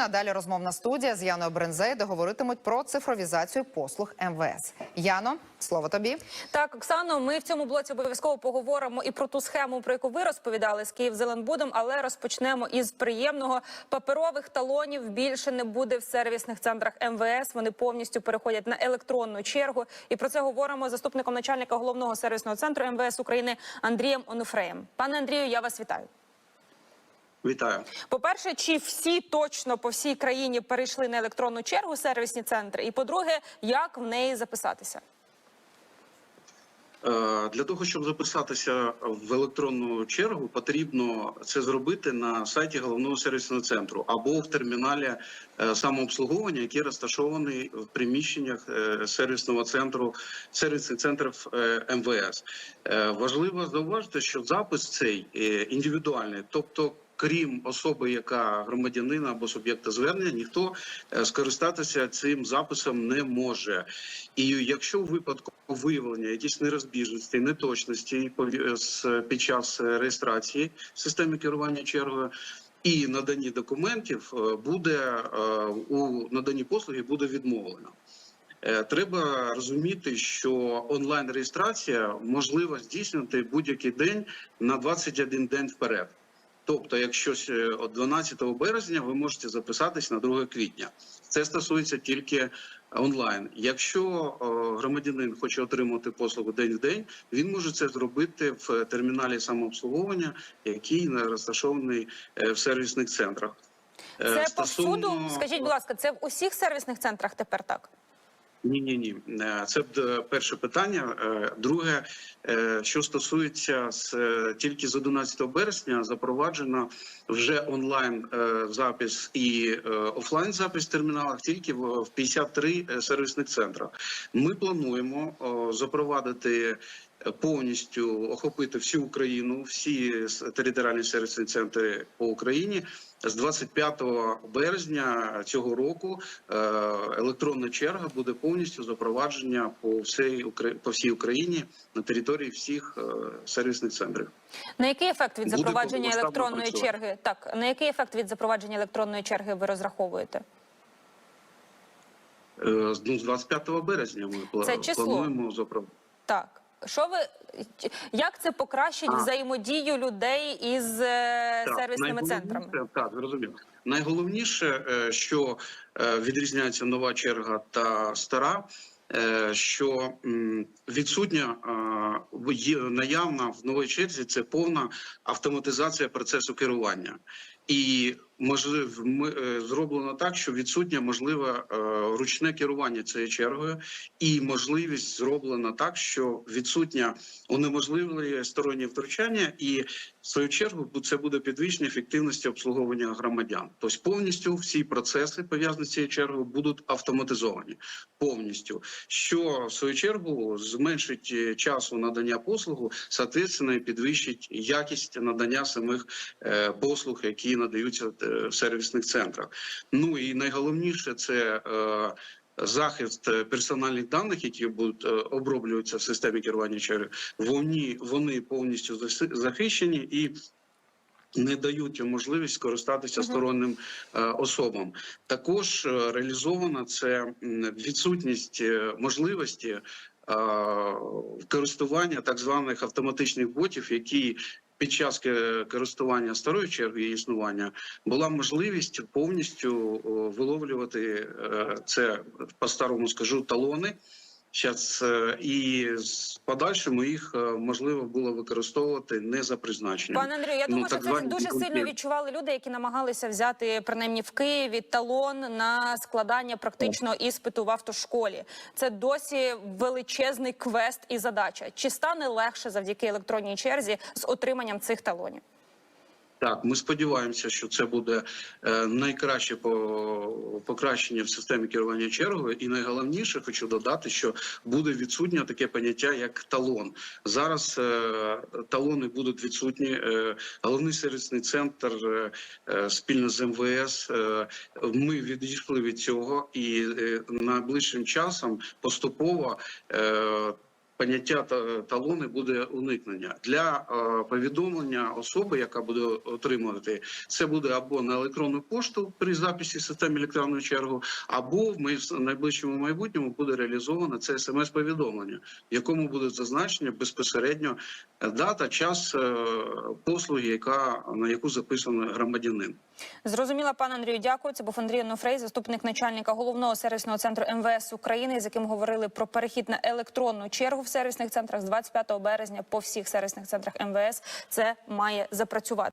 година. Далі розмовна студія з Яною Брензей, де говоритимуть про цифровізацію послуг МВС. Яно, слово тобі. Так, Оксано, ми в цьому блоці обов'язково поговоримо і про ту схему, про яку ви розповідали з Київзеленбудом, але розпочнемо із приємного. Паперових талонів більше не буде в сервісних центрах МВС. Вони повністю переходять на електронну чергу. І про це говоримо з заступником начальника головного сервісного центру МВС України Андрієм Онуфреєм. Пане Андрію, я вас вітаю. Вітаю. По-перше, чи всі точно по всій країні перейшли на електронну чергу сервісні центри? І по-друге, як в неї записатися? Е, Для того щоб записатися в електронну чергу, потрібно це зробити на сайті головного сервісного центру або в терміналі е, самообслуговування, який розташований в приміщеннях е, сервісного центру сервісних центрів МВС. Важливо зауважити, що запис цей індивідуальний, тобто. Крім особи, яка громадянина або суб'єкта звернення, ніхто е, скористатися цим записом не може. І якщо у випадку виявлення якісь нерозбіжності, неточності під час реєстрації в системі керування чергою. І наданні документів е, буде е, у наданні послуги буде відмовлено. Треба розуміти, що онлайн реєстрація можлива здійснити будь-який день на 21 день вперед. Тобто, якщо е, от 12 березня ви можете записатись на 2 квітня. Це стосується тільки онлайн. Якщо е, громадянин хоче отримати послугу день в день, він може це зробити в терміналі самообслуговування, який розташований е, в сервісних центрах. Е, Це стосовно- повсюду. Скажіть, будь ласка, це в усіх сервісних центрах тепер так? Ні, ні, ні. Це е, перше питання. Е, Друге, е, що стосується тільки з 11 березня, запроваджено вже онлайн запис і офлайн запис в терміналах тільки в 53 сервісних центрах. Ми плануємо запровадити. Повністю охопити всю Україну, всі територіальні сервісні центри по Україні з 25 березня цього року е, електронна черга буде повністю запровадження по всій по всій Україні на території всіх е, сервісних центрів. На який ефект від запровадження електронної черги? Так, на який ефект від запровадження електронної черги ви розраховуєте? Е, з- Ну, з 25 березня ми Це число? плануємо запровадити. Так. Що ви як це покращить А. взаємодію людей із е, Так, сервісними центрами? Так, зрозуміло. Найголовніше, е, що е, відрізняється нова черга та стара. Що відсутня наявна в новій черзі це повна автоматизація процесу керування, і можливо ми, е, зроблено так, що відсутнє можливе е, ручне керування цією чергою, і можливість зроблена так, що відсутня унеможливлює стороннє втручання, і в свою чергу це буде підвищення ефективності обслуговування громадян. Тобто повністю всі процеси пов'язані з цією чергою будуть автоматизовані повністю, що в свою чергу зменшить е, часу надання послугу, соответственно, і підвищить якість надання самих послуг, які надаються в сервісних центрах. Ну і найголовніше це. е, Захист персональних даних, які будуть е, оброблюватися в системі керування черги, вони, вони повністю захищені і не дають можливість скористатися сторонним е, особам. Також реалізована це відсутність можливості користування так званих автоматичних ботів, які під час користування старої черги існування була можливість повністю виловлювати е, це по старому скажу талони. Щас, е, і з подальшому їх е, можливо було використовувати не за призначенням. Пане Андрію, я Ну, думаю, що це дуже сильно відчували люди, які намагалися взяти принаймні в Києві талон на складання практичного іспиту в автошколі. Це досі величезний квест і задача. Чи стане легше завдяки електронній черзі з отриманням цих талонів? Так, ми сподіваємося, що це буде е, найкраще по покращення в системі керування чергою. І найголовніше хочу додати, що буде відсутнє таке поняття як талон. Зараз е, талони будуть відсутні. Е, головний сервісний центр спільно з МВС. Ми відійшли від цього, і найближчим часом поступово. Поняття та талони буде уникнення для е, повідомлення особи, яка буде отримувати це буде або на електронну пошту при записі системи електронної чергу, або в найближчому майбутньому буде реалізовано це смс-повідомлення, в якому буде зазначення безпосередньо дата, час е, послуги, яка на яку записано громадянин. Зрозуміла, пане Андрію, дякую. Це був Андрій Онофрей, заступник начальника головного сервісного центру МВС України, з яким говорили про перехід на електронну чергу сервісних центрах з 25 березня по всіх сервісних центрах МВС. Це має запрацювати.